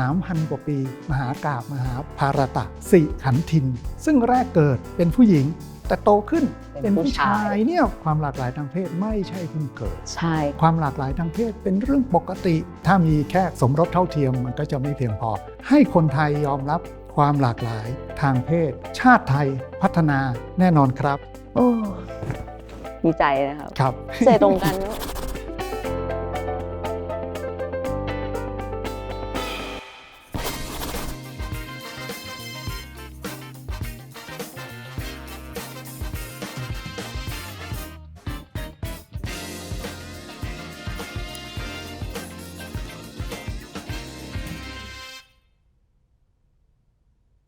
3,000 กว่าปี มหากาบมหาภารตะสิขันธิน ซึ่งแรกเกิดเป็นผู้หญิง แต่โตขึ้นเป็เป็นนผู้ผู้ชาชายยเนี่ยความหลากหลายทางเพศไม่ใช่เพิ่งเกิด ใช่ ความหลากหลายทางเพศเป็นเรื่องปกติ ถ้ามีแค่สมรสเท่าเทียมมันก็จะไม่เพียงพอ ให้คนไทยยอมรับความหลากหลายทางเพศ ชาติไทยพัฒนาแน่นอนครับ โอ้ดีใจนะครับ ครับ ใจตรงกัน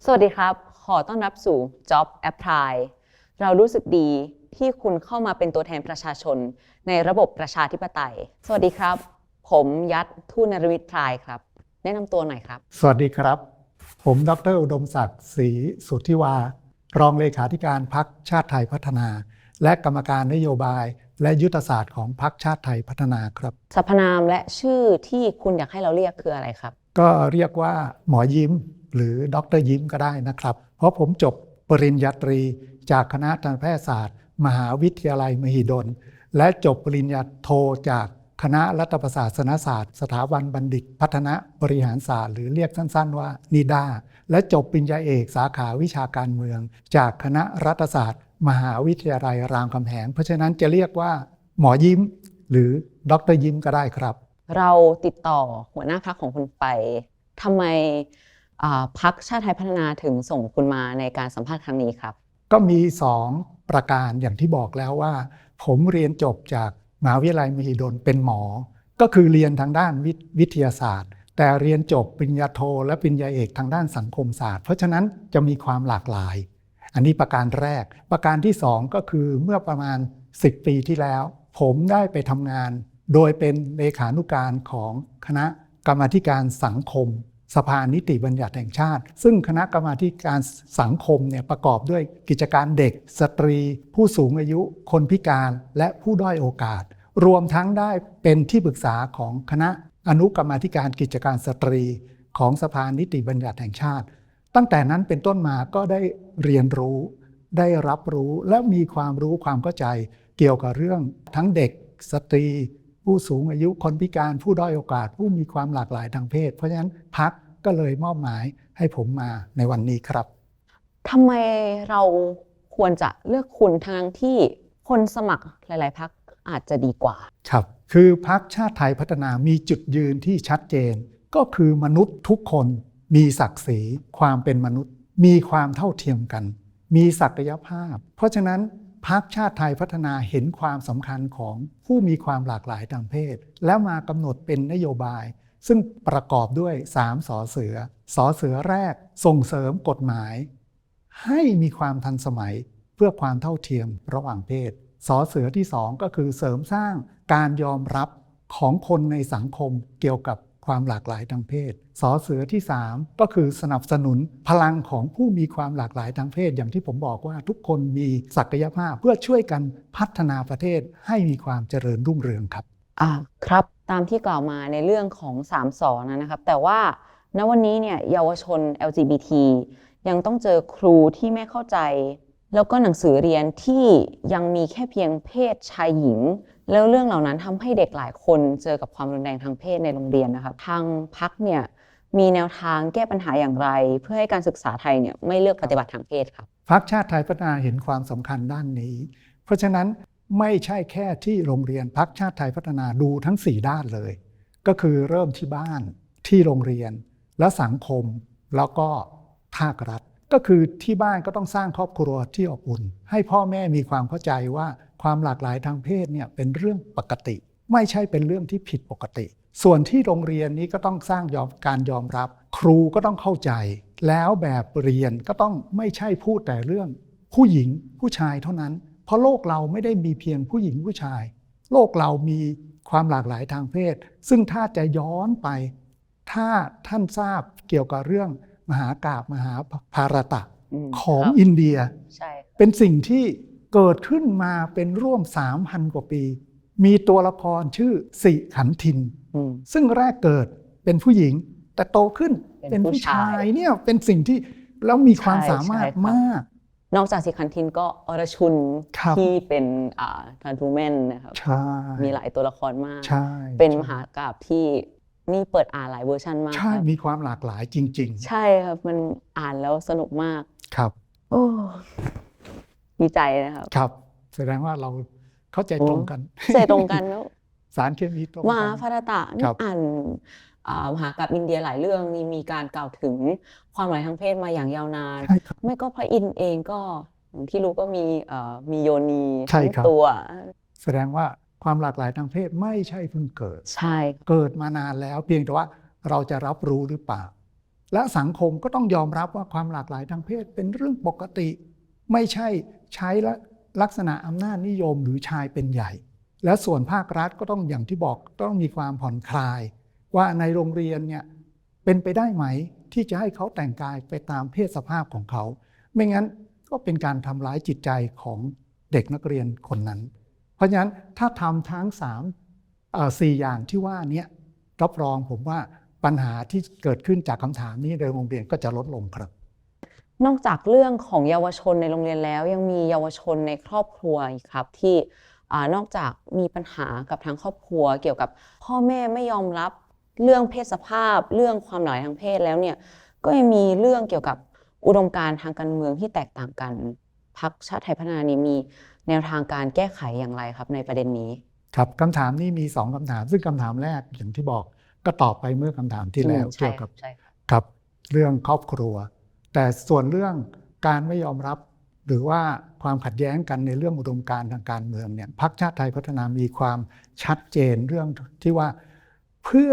สวัสดีครับ ขอต้อนรับสู่ Job Apply เรารู้สึกดีที่คุณเข้ามาเป็นตัวแทนประชาชน ในระบบประชาธิปไตย สวัสดีครับ ผมยัดทูนรวิทย์พลายครับ แนะนำตัวหน่อยครับ สวัสดีครับ ผมดรอุดมศักดิ์ศรีสุทธิวา รองเลขาธิการพักชาติไทยพัฒนา และกรรมการนโยบาย และยุทธศาสตร์ของพักชาติไทยพัฒนาครับ สรรพนามและชื่อที่คุณอยากให้เราเรียกคืออะไรครับ ก็เรียกว่าหมอยิ้ม หรือดรยิ้มก็ได้นะครับ เพราะผมจบปริญญาตรีจากคณะทันตแพทยศาสตร์ มหาวิทยาลัยมหิดล และจบปริญญาโทจากคณะรัฐประศาสนศาสตร์ สถาบันบัณฑิต พัฒนาบริหารศาสตร์ หรือเรียกสั้นๆว่านิดา และจบปริญญาเอกสาขาวิชาการเมือง จากคณะรัฐศาสตร์ มหาวิทยาลัยรามคำแหง เพราะฉะนั้นจะเรียกว่า หมอยิ้ม หรือดรยิ้มก็ได้ครับ เราติดต่อหัวหน้าพักของคุณไปทำไม พักชาติไทยพัฒนาถึงส่งคุณมาในการสัมภาษณ์ครั้งนี้ครับ ก็มีสองประการอย่างที่บอกแล้วว่า ผมเรียนจบจากมหาวิทยาลัยมหิดลเป็นหมอ ก็คือเรียนทางด้านวิทวิทยาศาสตร์ แต่เรียนจบปริญญาโท และปริญญาเอกทางด้านสังคมศาสตร์ เพราะฉะนั้นจะมีความหลากหลาย อันนี้ประการแรก ประการที่สองก็คือเมื่อประมาณ 10 ปีที่แล้ว ผมได้ไปทำงาน โดยเป็นเลขานุการของคณะกรรมาธิการสังคม สภานิติบัญญัติแห่งชาติ ซึ่งคณะกรรมาธิการสังคมเนี่ยประกอบด้วยกิจการเด็ก สตรี ผู้สูงอายุ คนพิการและผู้ด้อยโอกาส รวมทั้งได้เป็นที่ปรึกษาของคณะอนุกรรมาธิการกิจการสตรี ของสภานิติบัญญัติแห่งชาติ ตั้งแต่นั้นเป็นต้นมาก็ได้เรียนรู้ ได้รับรู้และมีความรู้ความเข้าใจ เกี่ยวกับเรื่องทั้งเด็ก สตรี ผู้สูงอายุคนพิการผู้ด้อยโอกาส ผู้มีความหลากหลายทางเพศ เพราะฉะนั้นพักก็เลยมอบหมายให้ผมมาในวันนี้ครับทำไมเราควรจะเลือกคุณทางที่คนสมัครหลาย ๆ พักอาจจะดีกว่า ครับ คือพักชาติไทยพัฒนามีจุดยืนที่ชัดเจน ก็คือมนุษย์ทุกคนมีศักดิ์ศรีความเป็นมนุษย์ มีความเท่าเทียมกัน มีศักยภาพ เพราะฉะนั้น พักชาติไทยพัฒนาเห็นความสำคัญของผู้มีความหลากหลายทางเพศ แล้วมากำหนดเป็นนโยบาย ซึ่งประกอบด้วย3สอเสือสอเสือแรกส่งเสริมกฎหมาย ให้มีความทันสมัยเพื่อความเท่าเทียมระหว่างเพศสอเสือที่สองก็คือเสริมสร้างการยอมรับของคนในสังคมเกี่ยวกับ ความหลากหลายทางเพศ สอเสือที่สามก็คือสนับสนุนพลังของผู้มีความหลากหลายทางเพศ อย่างที่ผมบอกว่าทุกคนมีศักยภาพเพื่อช่วยกันพัฒนาประเทศให้มีความเจริญรุ่งเรืองครับอ่าครับตามที่กล่าวมาในเรื่องของ3สอนะครับ แต่ว่าณวันนี้เนี่ยเยาวชน LGBT ยังต้องเจอครูที่ไม่เข้าใจ แล้วก็หนังสือเรียนที่ยังมีแค่เพียงเพศชายหญิง แล้วเรื่องเหล่านั้นทำให้เด็กหลายคนเจอกับความรุนแรงทางเพศในโรงเรียนนะครับทางพักเนี่ยมีแนวทางแก้ปัญหาอย่างไร เพื่อให้การศึกษาไทยเนี่ยไม่เลือกปฏิบัติทางเพศครับพักชาติไทยพัฒนาเห็นความสำคัญด้านนี้ เพราะฉะนั้นไม่ใช่แค่ที่โรงเรียนพักชาติไทยพัฒนาดูทั้ง 4 ด้านเลย ก็คือเริ่มที่บ้านที่โรงเรียนและสังคมแล้วก็ภาครัฐ ก็คือที่บ้านก็ต้องสร้างครอบครัวที่อบอุ่น ให้พ่อแม่มีความเข้าใจว่า ความหลากหลายทางเพศเนี่ยเป็นเรื่องปกติ ไม่ใช่เป็นเรื่องที่ผิดปกติ ส่วนที่โรงเรียนนี้ก็ต้องสร้างยอมการยอมรับ ครูก็ต้องเข้าใจ แล้วแบบเรียนก็ต้องไม่ใช่พูดแต่เรื่อง ผู้หญิงผู้ชายเท่านั้น เพราะโลกเราไม่ได้มีเพียงผู้หญิงผู้ชาย โลกเรามีความหลากหลายทางเพศ ซึ่งถ้าจะย้อนไป ถ้าท่านทราบเกี่ยวกับเรื่องมหากาบมหาภารตะอืมของครับอินเดียใช่ครับเป็นสิ่งที่ เกิดขึ้นมาเป็นร่วม 3,000 กว่าปี มีตัวละครชื่อสิขันธินอืมซึ่งแรกเกิดเป็นผู้หญิง แต่โตขึ้นเป็นเป็นผู้ผู้ชาชายยเนี่ยเป็นสิ่งที่แล้วมีความใช่สามารถใช่ครับมาก นอกจากสิคันทินก็อรชุนครับที่เป็นอ่าทันทูแมนนะครับใช่มีหลายตัวละครมากใช่เป็นมหากาบที่นี่เปิดอ่านหลายเวอร์ชันมากใช่ครับมีความหลากหลายจริงใช่ครับมันอ่านแล้วสนุกมากๆครับ โอ้ ดีใจนะครับครับ แสดงว่าเราเข้าใจโอ้ตรงกันใจตรงกันแล้วสารเคมีตรงมกัหานพารตะคนี่รับอ่านอ่ามหากาบอินเดียหลายเรื่องนี่มีการกล่าวถึงความหมายทางเพศมาอย่างยาวนานใช่ครับไม่ก็พระอินทร์เองก็อย่างที่รู้ก็มีเอ่อมีโยนีใช่ทั้งครับตัว แสดงว่าความหลากหลายทางเพศไม่ใช่เพิ่งเกิด ใช่ครับเกิดมานานแล้ว เพียงแต่ว่าเราจะรับรู้หรือเปล่า และสังคมก็ต้องยอมรับว่าความหลากหลายทางเพศเป็นเรื่องปกติ ไม่ใช่ ใช้ล,ลักษณะอำนาจนิยมหรือชายเป็นใหญ่ และส่วนภาครัฐก็ต้องอย่างที่บอกต้องมีความผ่อนคลาย ว่าในโรงเรียนเนี่ยเป็นไปได้ไหมที่จะให้เขาแต่งกายไปตามเพศสภาพของเขา ไม่งั้นก็เป็นการทำร้ายจิตใจของเด็กนักเรียนคนนั้น เพราะฉะนั้นถ้าทำทั้งสามอ่อสี่อย่างที่ว่าเนี้ยรับรองผมว่าปัญหาที่เกิดขึ้นจากคำถามนี้ในโรงเรียนก็จะลดลงครับ นอกจากเรื่องของเยาวชนในโรงเรียนแล้ว ยังมีเยาวชนในครอบครัวอีกครับที่อานอกจากมีปัญหากับทางครอบครัว เกี่ยวกับพ่อแม่ไม่ยอมรับเรื่องเพศสภาพ เรื่องความหลากหลายทางเพศแล้วเนี่ยก็ยังมีเรื่องเกี่ยวกับอุดมการณ์ทางการเมืองที่แตกต่างกันพรรคชาติไทยพัฒนานี้มีแนวทางการแก้ไขอย่างไรครับในประเด็นนี้ ครับคำถามนี้มีสองคำถาม ซึ่งคำถามแรกอย่างที่บอกก็ตอบไปเมื่อคำถามที่แล้วอืมใช่เกี่ยวกับใช่ครับครับเรื่องครอบครัว แต่ส่วนเรื่องการไม่ยอมรับหรือว่าความขัดแย้งกันในเรื่องอุดมการณ์ทางการเมืองเนี่ยพรรคชาติไทยพัฒนามีความชัดเจนเรื่องที่ว่าเพื่อ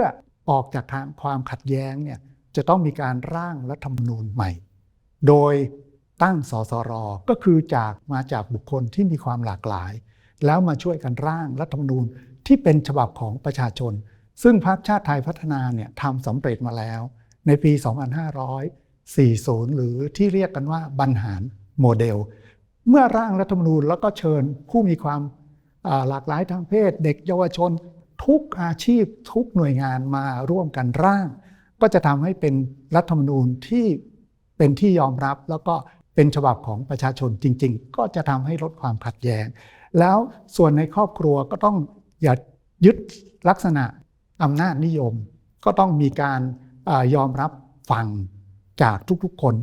ออกจากทางความขัดแย้งเนี่ยจะต้องมีการร่างรัฐธรรมนูญใหม่ โดยตั้งสสรก็คือจากมาจากบุคคลที่มีความหลากหลาย แล้วมาช่วยกันร่างรัฐธรรมนูญที่เป็นฉบับของประชาชน ซึ่งพรรคชาติไทยพัฒนาเนี่ยทำสำเร็จมาแล้ว ในปี 40 หรือที่เรียกกันว่าบรรหารโมเดล เมื่อร่างรัฐธรรมนูญแล้วก็เชิญผู้มีความหลากหลายทางเพศ เด็กเยาวชน ทุกอาชีพทุกหน่วยงานมาร่วมกันร่าง ก็จะทำให้เป็นรัฐธรรมนูญที่เป็นที่ยอมรับแล้วก็เป็นฉบับของประชาชนจริง ๆ ก็จะทำให้ลดความขัดแย้งแล้วส่วนในครอบครัวก็ต้องอย่ายึดลักษณะอำนาจนิยม ก็ต้องมีการอยอมรับฟัง จากทุกๆคน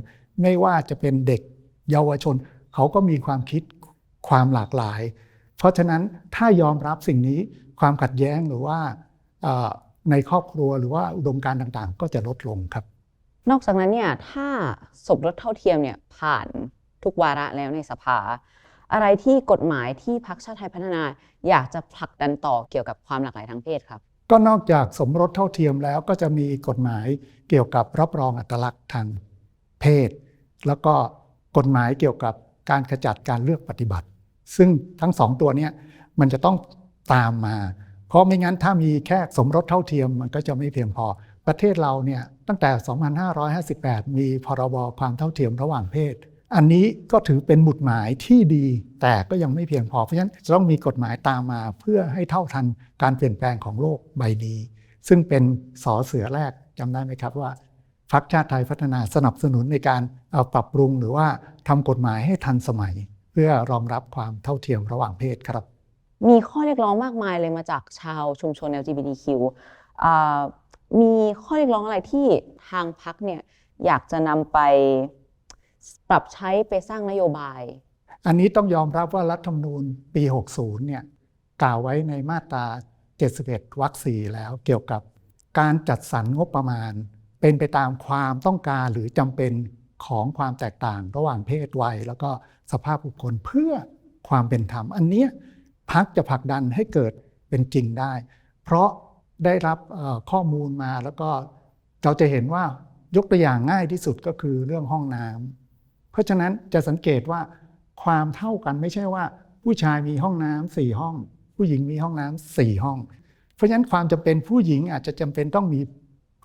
ไม่ว่าจะเป็นเด็กเยาวชน เขาก็มีความคิดความหลากหลาย เพราะฉะนั้นถ้ายอมรับสิ่งนี้ความขัดแย้งหรือว่าในครอบครัวหรือว่าอุดมการณ์ต่างๆ ก็จะลดลงครับ นอกจากนั้นเนี่ยถ้าสมรสเท่าเทียมเนี่ยผ่านทุกวาระแล้วในสภา อะไรที่กฎหมายที่พรรคชาติไทยพัฒนา อยากจะผลักดันต่อเกี่ยวกับความหลากหลายทางเพศครับ ก็นอกจากสมรสเท่าเทียมแล้วก็จะมีกฎหมายเกี่ยวกับรับรองอัตลักษณ์ทางเพศ แล้วก็กฎหมายเกี่ยวกับการขจัดการเลือกปฏิบัติ ซึ่งทั้งสองตัวนี้มันจะต้องตามมา เพราะไม่งั้นถ้ามีแค่สมรสเท่าเทียมมันก็จะไม่เพียงพอ ประเทศเราเนี่ยตั้งแต่ 2558 มีพรบความเท่าเทียมระหว่างเพศ อันนี้ก็ถือเป็นหมุดหมายที่ดี แต่ก็ยังไม่เพียงพอ เพราะฉะนั้นจะต้องมีกฎหมายตามมาเพื่อให้เท่าทันการเปลี่ยนแปลงของโลกใบนี้ ซึ่งเป็นสอเสือแรกจำได้ไหมครับว่าพรรคชาติไทยพัฒนาสนับสนุนในการเอาปรับปรุงหรือว่าทำกฎหมายให้ทันสมัย เพื่อรองรับความเท่าเทียมระหว่างเพศครับ มีข้อเรียกร้องมากมายเลยมาจากชาวชุมชน LGBTQ อ่ามีข้อเรียกร้องอะไรที่ทางพรรคเนี่ยอยากจะนำไป ปรับใช้ไปสร้างนโยบาย อันนี้ต้องยอมรับว่ารัฐธรรมนูญปี 60 เนี่ยกล่าวไว้ในมาตรา 71 วรรคสี่แล้วเกี่ยวกับการจัดสรรงบประมาณ เป็นไปตามความต้องการหรือจำเป็นของความแตกต่างระหว่างเพศวัย แล้วก็สภาพบุคคลเพื่อความเป็นธรรม อันเนี้ยพักจะผลักดันให้เกิดเป็นจริงได้ เพราะได้รับข้อมูลมาแล้วก็เราจะเห็นว่ายกตัวอย่างง่ายที่สุดก็คือเรื่องห้องน้ำ ราะฉะนั้นจะสังเกตว่าความเท่ากันไม่ใช่ว่า ผู้ชายมีห้องน้ำสี่ห้อง ผู้หญิงมีห้องน้ำสี่ห้อง เพราะฉะนั้นความจำเป็นผู้หญิงอาจจะจำเป็นต้องมี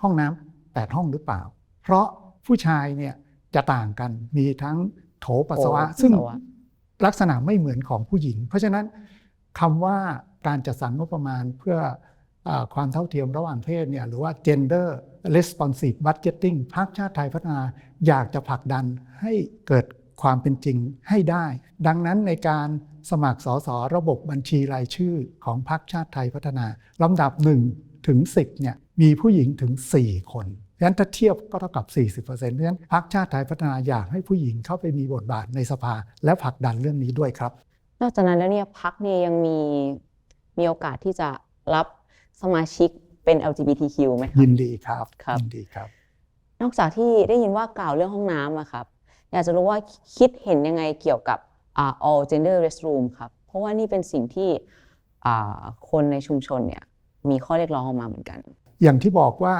ห้องน้ำแปดห้องหรือเปล่า เพราะผู้ชายเนี่ยจะต่างกันมีทั้งโถปัสสาวะโถปัสสาวะซึ่งลักษณะไม่เหมือนของผู้หญิง เพราะฉะนั้นคำว่าการจัดสรรงบประมาณเพื่ออ่า ความเท่าเทียมระหว่างเพศเนี่ยหรือว่า gender responsive budgeting พรรคชาติไทยพัฒนาอยากจะผลักดันให้เกิดความเป็นจริงให้ได้ ดังนั้นในการสมัครสสระบบบัญชีรายชื่อของพรรคชาติไทยพัฒนาลำดับ1ถึง10เนี่ยมีผู้หญิงถึง 4 คนเพราะฉะนั้นถ้าเทียบก็เท่ากับ 40%เพราะฉะนั้นพรรคชาติไทยพัฒนาอยากให้ผู้หญิงเข้าไปมีบทบาทในสภา และผลักดันเรื่องนี้ด้วยครับ นอกจากนั้นแล้วเนี่ยพักเนี่ยยังมีมีโอกาสที่จะรับ สมาชิกเป็น LGBTQ ไหมครับยินดีครับครับ ยินดีครับ นอกจากที่ได้ยินว่ากล่าวเรื่องห้องน้ำอะครับอยากจะรู้ว่าคิดเห็นยังไงเกี่ยวกับอ่า all gender restroom ครับ เพราะว่านี่เป็นสิ่งที่อ่าคนในชุมชนเนี่ยมีข้อเรียกร้องออกมาเหมือนกัน อย่างที่บอกว่า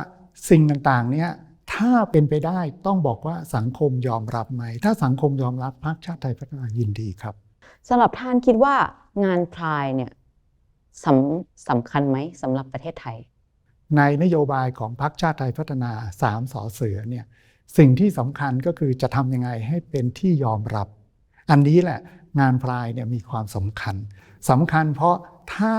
สิ่งต่างๆเนี่ยถ้าเป็นไปได้ต้องบอกว่าสังคมยอมรับไหม ถ้าสังคมยอมรับพรรคชาติไทยพัฒนายินดีครับสำหรับท่านคิดว่างานพรายเนี่ย สำสำคัญไหมสำหรับประเทศไทย ในนโยบายของพรรคชาติไทยพัฒนาสามสอเสือเนี่ยสิ่งที่สำคัญก็คือจะทำยังไงให้เป็นที่ยอมรับ อันนี้แหละงานพรายเนี่ยมีความสำคัญสำคัญเพราะถ้า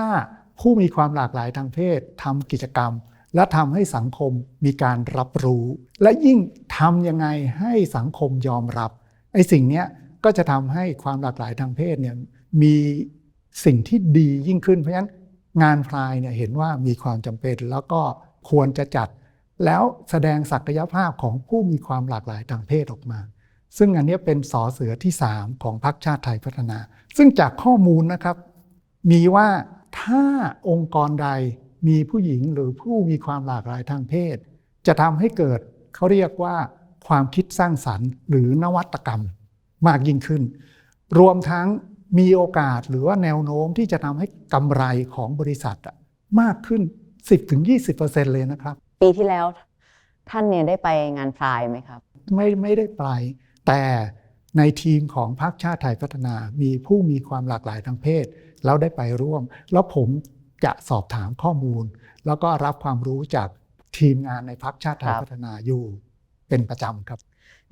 ผู้มีความหลากหลายทางเพศทำกิจกรรม และทำให้สังคมมีการรับรู้ และยิ่งทำยังไงให้สังคมยอมรับไอ้สิ่งเนี้ยก็จะทำให้ความหลากหลายทางเพศเนี่ยมี สิ่งที่ดียิ่งขึ้น เพราะฉะนั้นงานพรายเนี่ยเห็นว่ามีความจำเป็น แล้วก็ควรจะจัด แล้วแสดงศักยภาพของผู้มีความหลากหลายทางเพศออกมา ซึ่งอันนี้เป็นสอเสือที่ 3 ของพรรคชาติไทยพัฒนา ซึ่งจากข้อมูลนะครับ มีว่าถ้าองค์กรใดมีผู้หญิงหรือผู้มีความหลากหลายทางเพศ จะทำให้เกิดเขาเรียกว่าความคิดสร้างสรรค์ หรือนวัตกรรมมากยิ่งขึ้น รวมทั้ง มีโอกาสหรือว่าแนวโน้มที่จะทำให้กำไรของบริษัทอะมากขึ้น 10-20%เลยนะครับ ปีที่แล้วท่านเนี่ยได้ไปงานพรายไหมครับ ไม่ไม่ได้ไป แต่ในทีมของพรรคชาติไทยพัฒนา มีผู้มีความหลากหลายทางเพศ แล้วได้ไปร่วม แล้วผมจะสอบถามข้อมูล แล้วก็รับความรู้จากทีมงานในพรรคชาติไทยครับพัฒนาอยู่เป็นประจำครับ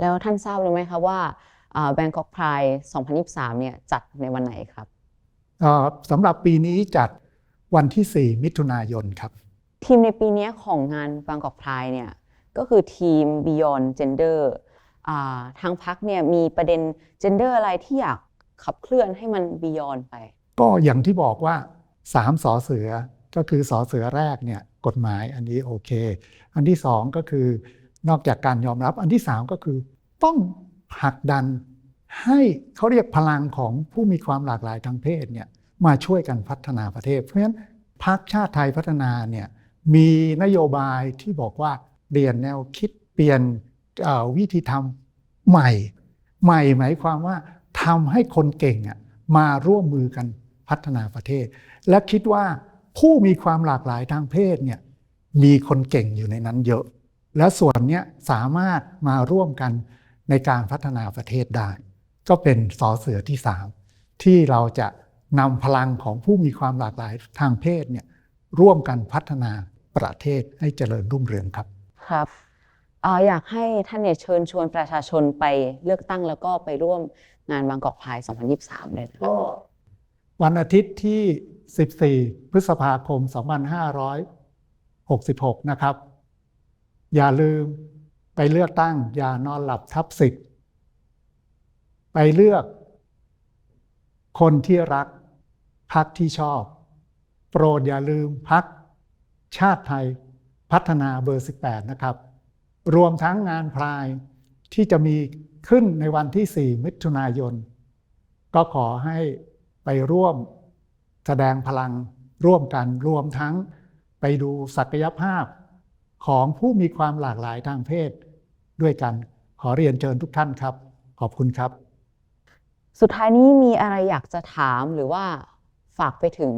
แล้วท่านทราบหรือไหมครับว่า แบงกอกพราย2023 เนี่ยจัดในวันไหนครับเอ่อสำหรับปีนี้จัดวันที่ 4 มิถุนายนครับ ทีมในปีนี้ของงานบางกอกพรายเนี่ยก็คือทีม Beyond Gender อ่าทางพักเนี่ยมีประเด็น gender อะไรที่อยากขับเคลื่อนให้มัน Beyond ไป ก็อย่างที่บอกว่าสามสอเสือก็คือสอเสือแรกเนี่ยกฎหมายอันนี้โอเค อันที่สองก็คือนอกจากการยอมรับอันที่สามก็คือต้อง ผลักดันให้เขาเรียกพลังของผู้มีความหลากหลายทางเพศเนี่ยมาช่วยกันพัฒนาประเทศ เพราะฉะนั้นพรรคชาติไทยพัฒนาเนี่ยมีนโยบายที่บอกว่าเปลี่ยนแนวคิดเปลี่ยนวิธีทำใหม่ ใหม่หมายความว่าทำให้คนเก่งมาร่วมมือกันพัฒนาประเทศ และคิดว่าผู้มีความหลากหลายทางเพศเนี่ยมีคนเก่งอยู่ในนั้นเยอะ และส่วนนี้สามารถมาร่วมกัน ในการพัฒนาประเทศได้ ก็เป็นสอเสือที่สามที่เราจะนำพลังของผู้มีความหลากหลายทางเพศเนี่ยร่วมกันพัฒนาประเทศให้เจริญรุ่งเรืองครับครับเอ่ออยากให้ท่านเนี่ยเชิญชวนประชาชนไปเลือกตั้งแล้วก็ไปร่วมงานบางกอกพราย 2023 เลยนะครับก็วันอาทิตย์ที่ 14 พฤษภาคม 2566 นะครับ อย่าลืม ไปเลือกตั้ง อย่านอนหลับทับสิทธิ์ ไปเลือกคนที่รักพักที่ชอบ โปรดอย่าลืมพักชาติไทยพัฒนาเบอร์ 18 นะครับ รวมทั้งงานพรายที่จะมีขึ้นในวันที่ 4 มิถุนายน ก็ขอให้ไปร่วมแสดงพลังร่วมกันรวมทั้งไปดูศักยภาพ ของผู้มีความหลากหลายทางเพศด้วยกัน ขอเรียนเชิญทุกท่านครับ ขอบคุณครับ สุดท้ายนี้มีอะไรอยากจะถามหรือว่าฝากไปถึง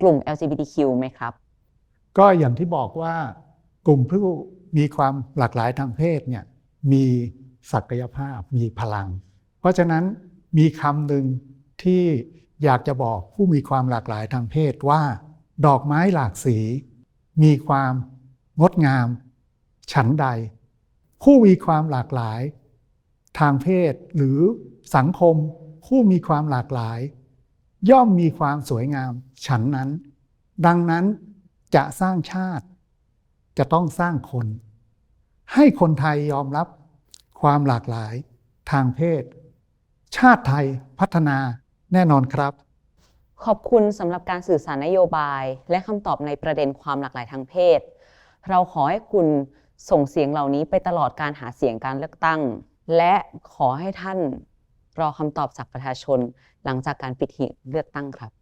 กลุ่ม LGBTQ ไหมครับ ก็อย่างที่บอกว่ากลุ่มผู้มีความหลากหลายทางเพศเนี่ยมีศักยภาพมีพลัง เพราะฉะนั้นมีคำหนึ่งที่อยากจะบอกผู้มีความหลากหลายทางเพศว่า ดอกไม้หลากสี มีความ งดงาม ฉันใด ผู้มีความหลากหลาย ทางเพศหรือสังคม ผู้มีความหลากหลาย ย่อมมีความสวยงาม ฉันนั้น ดังนั้นจะสร้างชาติ จะต้องสร้างคน ให้คนไทยยอมรับความหลากหลายทางเพศ ชาติไทยพัฒนาแน่นอนครับ ขอบคุณสำหรับการสื่อสารนโยบาย และคำตอบในประเด็นความหลากหลายทางเพศ เราขอให้คุณส่งเสียงเหล่านี้ไปตลอดการหาเสียงการเลือกตั้ง และขอให้ท่านรอคำตอบจากประชาชนหลังจากการปิดหีบเลือกตั้งครับ